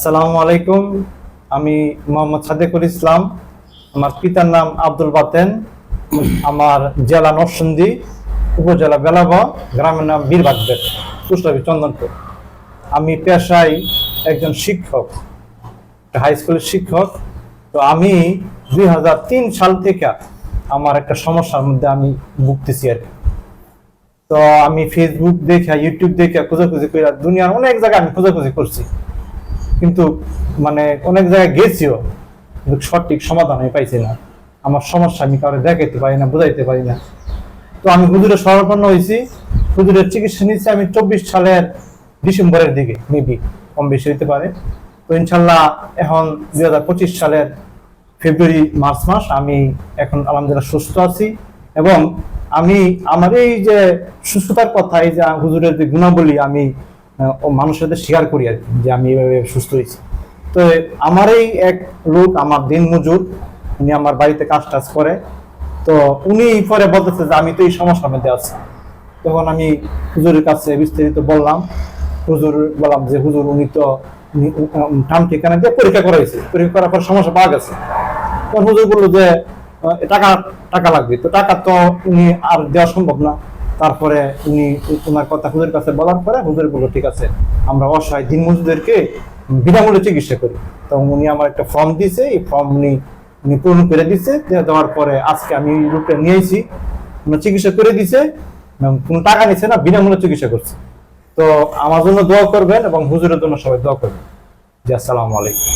আসসালামু আলাইকুম। আমি মোহাম্মদ সাদেকুল ইসলাম। আমার পিতার নাম আব্দুল বাতেন। আমার জেলা নরসিংদী, উপজেলা বেলাবা, গ্রামের নাম বীরবাগবেট কুষ্টাবি, চন্দনপুর। আমি পেশায় একজন শিক্ষক হাই স্কুলের শিক্ষক। তো আমি দুই তিন সাল থেকে আমার একটা সমস্যার মধ্যে আমি ভুগতেছি আর কি। তো আমি ফেসবুক দেখে ইউটিউব দেখে খোঁজাখুঁজি করে দুনিয়ার অনেক জায়গায় আমি খোঁজাখুঁজি করছি। কিন্তু মানে অনেক জায়গায় গেছিও, কিন্তু সঠিক সমাধান আমি পাইছি না। আমার সমস্যা আমি কারও দেখাইতে পারি না, বুঝাইতে পারি না। তো আমি হুজুরের শরণাপন্ন হয়েছি হুজুরের চিকিৎসা নিচ্ছি আমি চব্বিশ সালের ডিসেম্বরের দিকে, মেবি কম বেশি হইতে পারে। তো ইনশাল্লাহ এখন দুই হাজার পঁচিশ সালের ফেব্রুয়ারি, মার্চ মাস আমি এখন আলহামদুলিল্লাহ সুস্থ আছি এবং আমি আমার এই যে সুস্থতার কথা, এই যে হুজুরের যে গুণাবলী আমি মানুষের সাথে শেয়ার করি আর যে আমি এভাবে সুস্থ হয়েছি। তো আমার এই এক লোক, আমার দিন মজুর, উনি আমার বাড়িতে কাজ টাজ করে। তো উনি পরে বলতেছে যে, আমি তো এই সমস্যার মধ্যে আছি। তখন আমি হুজুরের কাছে বিস্তারিত বললাম। হুজুর বললাম যে, হুজুর, উনি তো ঠাম ঠিকানা দিয়ে পরীক্ষা করাইছে। পরীক্ষা করার পর সমস্যা পাওয়া গেছে। তখন হুজুর বলল যে টাকা টাকা লাগবে। তো টাকা তো উনি আর দেওয়া সম্ভব না। তারপরে উনি ওনার কথা হুজুরের কাছে বলার পরে হুজুর বলল, ঠিক আছে, আমরা অসহায় দিন মজুরদেরকে বিনামূল্যে চিকিৎসা করি। তো উনি আমার একটা ফর্ম দিয়েছে এই ফর্ম উনি উনি পূরণ করে দিচ্ছে দেওয়ার পরে আজকে আমি এই রূপটা নিয়েছি উনি চিকিৎসা করে দিছে কোনো টাকা নিচ্ছে না, বিনামূল্যে চিকিৎসা করছে। তো আমার জন্য দোয়া করবেন এবং হুজুরের জন্য সবাই দোয়া করবেন। জি, আসসালামু আলাইকুম।